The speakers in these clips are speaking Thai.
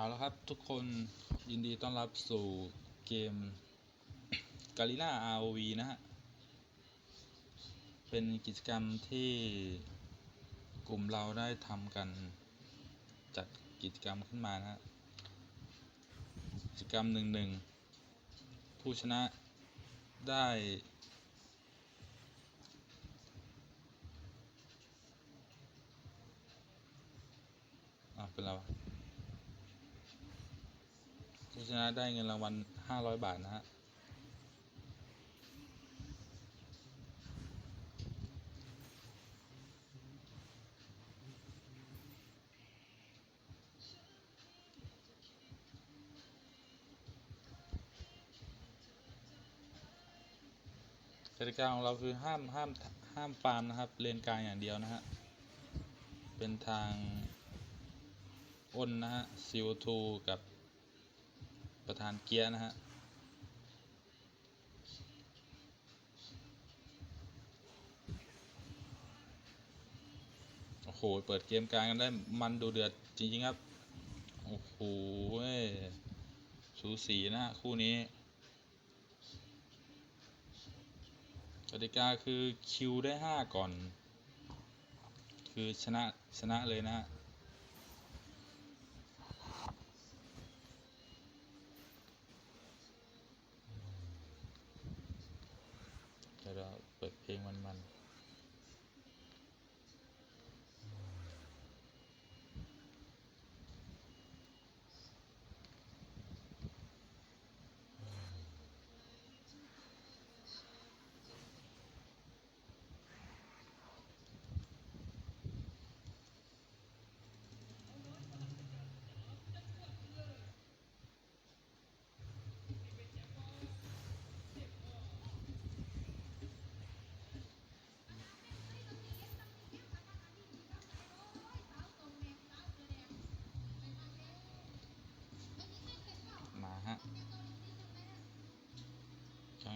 เอาละครับทุกคนยินดีต้อนรับสู่เกม g a l i n a ROV นะฮะ เป็นกิจกรรมที่กลุ่มเราได้ทำกันจัดกิจกรรมขึ้นมานะฮะ กิจกรรมหนึ่งหนึ่งผู้ชนะได้ อะเป็นไรวะ ผู้ช นะได้เงินรางวัล500บาทนะฮะกติกาของเราคือห้ามห้ามห้ามฟาร์มนะครับเลนกลางอย่างเดียวนะฮะ เป็นทางอ้นนะฮะ CO2 กับ ประธานเกียร์นะฮะโอ้โห เปิดเกมกลางกันได้มันดูเดือดจริง ๆ ครับ โอ้โห้สูสีนะฮะคู่นี้กติกาคือคิวได้ 5 ก่อน คือชนะชนะเลยนะฮะ เราเปิดเพลงมันๆ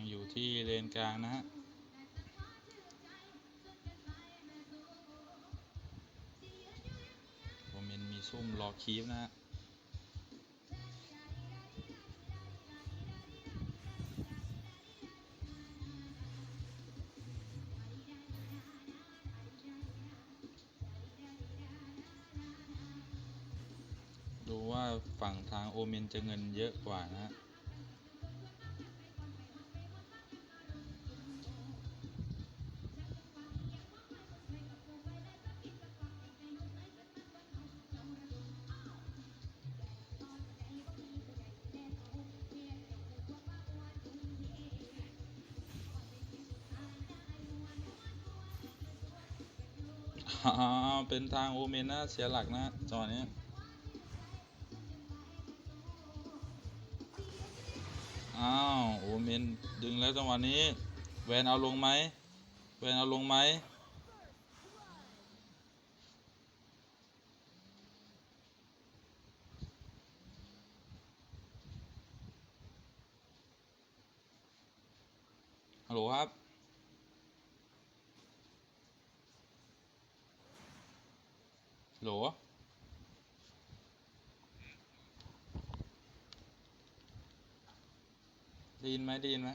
อยู่ที่เลนกลางนะฮะโมเมนมีซุ่มรอคีฟนะฮะดูว่าฝั่งทางโอเมนจะเงินเยอะกว่านะฮะ เป็นทางโอเมนนะเสียหลักนะจังหวะนี้อ้าวโอเมนดึงแล้วจังหวะนี้ แวนเอาลงไหมแวนเอาลงไหมฮัลโหลครับ ฮัล โหลได้ยินไหมได้ยินไหม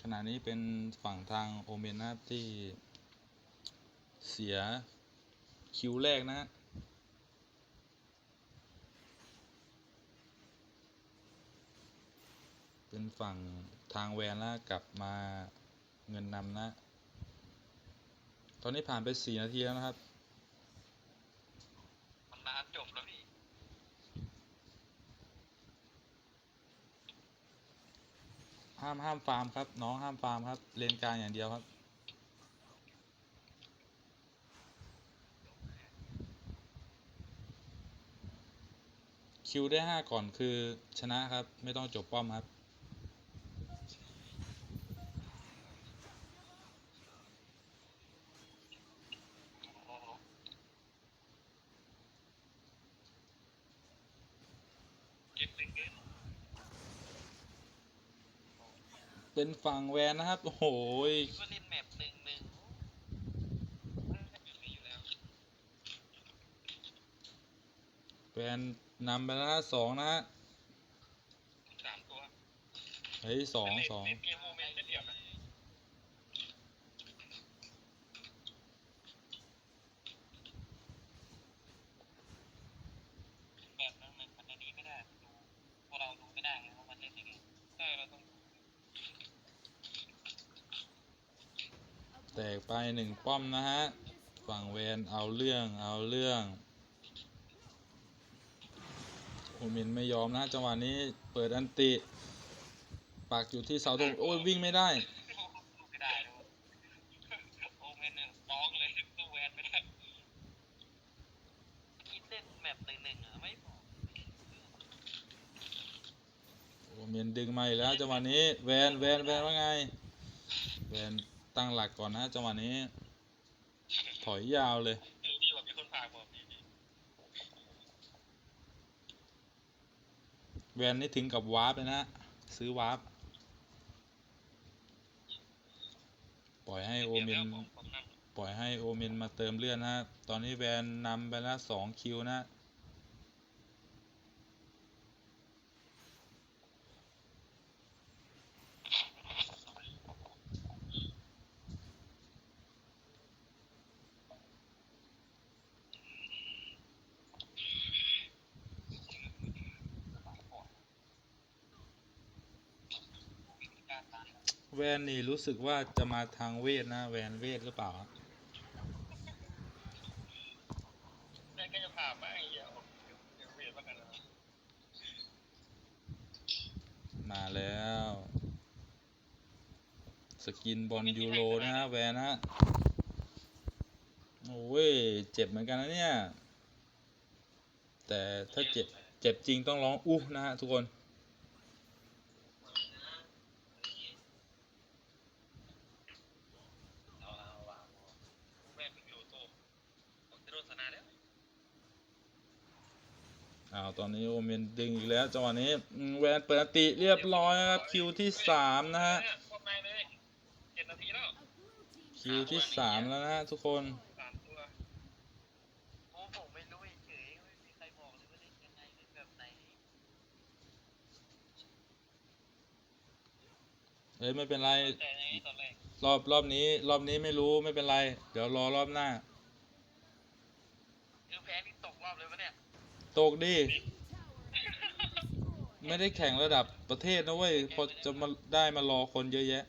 ขณะนี้เป็นฝั่งทางโอเมนนะที่เสียคิวแรกนะฮะ เป็ นฝั่งทางแวนแล้วกลับมาเงินนำนะ ตอนนี้ผ่านไป4นาทีแล้วนะครับมันนานจบแล้วพี่ห้ามห้ามฟาร์มครับ น้องห้ามฟาร์มครับ เลนกลางอย่างเดียวครับคิวได้ 5 ก่อนคือชนะครับ ไม่ต้องจบป้อมครับ เป็นฝั่งแวนนะครับ โอ้โหก็เล่นแมปหนึ่งหนึ่งแวนนำไปแล้วสองนะฮะสามตัว เฮ้ยสองสอง ไปหนึ่งป้อมนะฮะ ฝั่งแวนเอาเรื่องเอาเรื่องโอมินไม่ยอมนะจังหวะนี้เปิดอันติปักอยู่ที่เสาธงโอ้ยวิ่งไม่ได้โอเมนเนี่ยฟ้องเลยสู้แวนไม่ได้คิดเล่นแมปหนึ่งหนึ่งอะไม่บอกโอเมียนดึงมาอีกแล้วจังหวะนี้แวนแวนแวนว่าไงแวน ตั้งหลักก่อนนะจังหวะนี้ ถอยยาวเลยดีกว่ามีคนพาบอกดีแวนนี่ถึงกับวาร์ปเลยนะ ซื้อวาร์ปปล่อยให้โอเมนปล่อยให้โอเมนมาเติมเลือดนะ ตอนนี้แวนนำไปแล้วสองคิวนะ การตาย แวนนี่รู้สึกว่าจะมาทางเวทนะ แวนเวทหรือเปล่าแม่ก็จะพาไปไอ้เหี้ยเดี๋ยวเดี๋ยวเวียนมากันนะมาแล้ว สกินบอลยูโรนะฮะแวนนะโอ้ยเจ็บเหมือนกันนะเนี่ย แต่ถ้าเจ็บเจ็บจริงต้องร้องอู้นะฮะทุกคน เอาเอาวางแม่เป็นยูโตผมจะโดนสนาแล้ว อ้าว ตอนนี้โอเมนดึงอีกแล้วจังหวะนี้แวนเปิดติเรียบร้อยนะครับคิวที่สามนะฮะคิวที่สามแล้วนะฮะทุกคนเฮ้ยไม่เป็นไร รอบรอบนี้ รอบนี้ไม่รู้ไม่เป็นไร เดี๋ยวรอรอบหน้าคือแพ้นี่ตกรอบเลยวะเนี่ย ตกดิ ไม่ได้แข่งระดับประเทศนะเว้ย พอจะมาได้มารอคนเยอะแยะ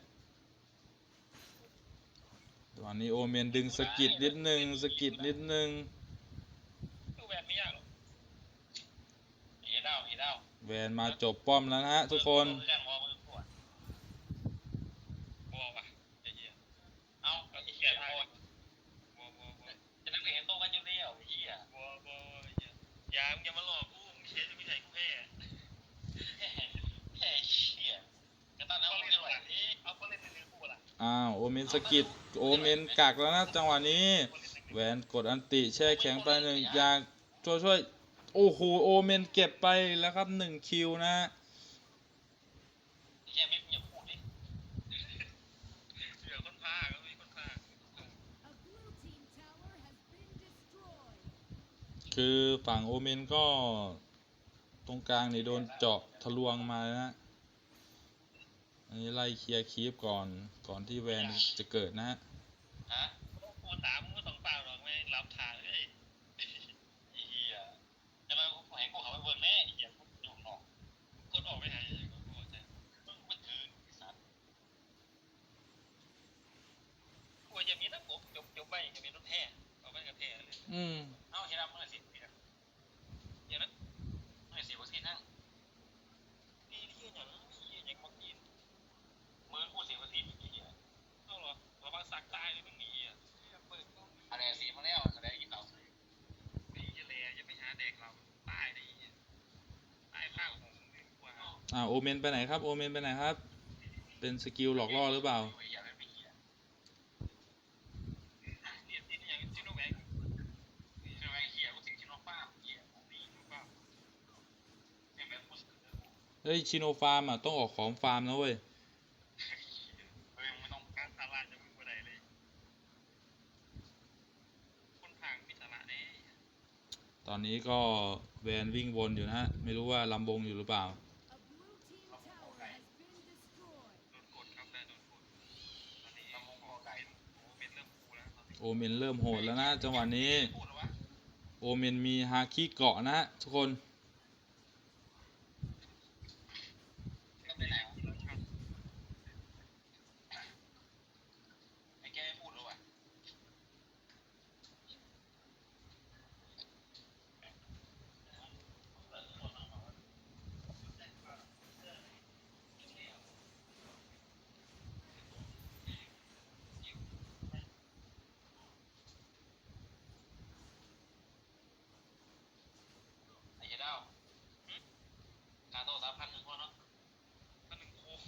ตอนนี้โอเมนดึงสะกิดนิดนึงสะกิดนิดนึงตู้แบบไม่ยากหรอกเอเด้าเอเด้าแวนมาจบป้อมแล้วนะฮะทุกคน นสะกิดโอเมนกักแล้วนะจังหวะนี้แวนกดอันติแช่แข็งไปหนึ่งอยากช่วยช่วยโอ้โหโอเมนเก็บไปแล้วครับหนึ่งคิวนะฮะไอ้เหี้ยมิดอย่าพูดดิเดี๋ยวคนพาก็มีคนพาคือฝั่งโอเมนก็ตรงกลางนี่โดนเจาะทะลวงมานะฮะ อันนี้ไล่เคลียร์คีปก่อนก่อนที่แวนจะเกิดนะฮะฮะกูถามมึงต้องเปล่าหรอกไม่รับทางเลย อ่าโอเมนไปไหนครับ โอเมนไปไหนครับ เป็นสกิลหลอกล่อหรือเปล่า เฮ้ยชิโนฟาร์มอะ ต้องออกของฟาร์มนะเว้ยตอนนี้ก็แวนวิ่งวนอยู่นะไม่รู้ว่าลำบงอยู่หรือเปล่า โอเมนเริ่มโหดแล้วนะจังหวะนี้ โอเมนมีฮาคิเกาะนะทุกคน ก็ไปไหนวะไอ้แกไม่พูดแล้ววะ ไอ้เหี้ยดาวหึค่าโต๊ะสามพันหนึ่งพอเนาะพันหนึ่งโค้ง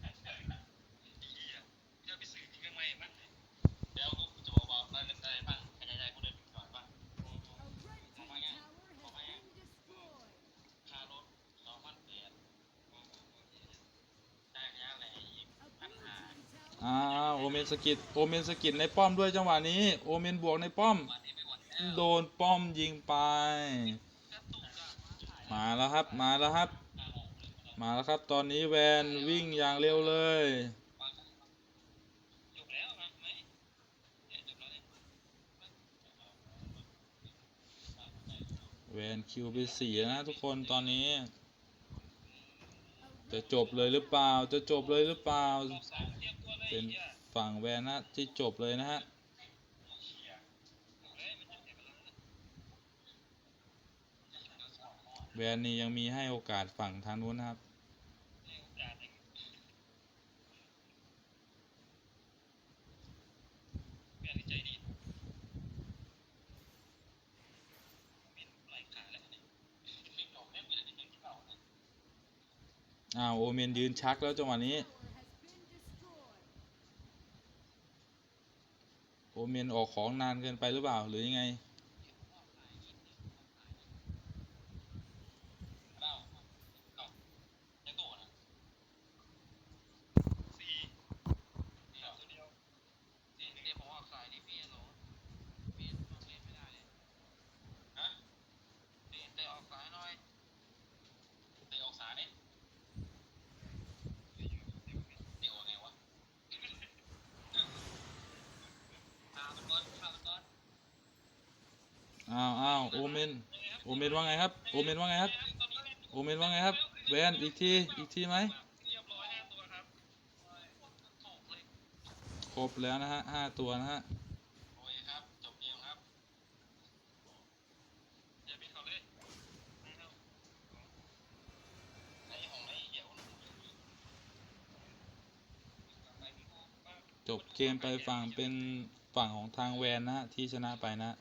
ไอ้เหี้ยจะไปซื้อเครื่องใหม่มั้งเดี๋ยวกูจะบอกว่าได้ได้บ้างขยายได้กูได้ก่อนบ้าง A red team tower has been destroyed. ค่ารถสองพันแปดได้ขยายอะไรอีก A พัน blue ห้า team อ้าโอเมนสกิดโอเมนสกิดในป้อมด้วยจังหวะนี้ โอเมนบวกในป้อม โดนป้อมยิงไป มาแล้วครับมาแล้วครับ มาแล้วครับตอนนี้แวนวิ่งอย่างเร็วเลยแวนคิวไปสี่แล้วนะทุกคนตอนนี้ จะจบเลยหรือเปล่า จะจบเลยหรือเปล่า เป็นฝั่งแวนะที่จบเลยนะฮะแวนนี้ยังมีให้โอกาสฝั่งทางนู้นนะครับอ้าวโอเมนยืนชักแล้วจังหวะนี้ เมนออกของนานเกินไปหรือเปล่าหรือยังไง เล่าเอ้ายังโดดอะสี่เดียวตัวเดียวสี่เดี๋ยวผมออกสายดิพี่โหลพี่ออกเล่นไม่ได้เลยฮะพี่เตะออกสายหน่อยเตะออกสายเตะออกไงวะพามันก่อนพามันก่อน อ้าวอ้าวโอเมน โอเมนว่าไงครับโอเมนว่าไงครับโอเมนว่าไงครับแวนอีกทีอีกทีไหมครบแล้วนะฮะห้าตัวนะฮะจบเกมครับอย่าพิดเขาเลยไอ้ของไอ้เหี้ยวจบเกมไปฝั่งเป็นฝั่งของทางแวนนะฮะที่ชนะไปนะ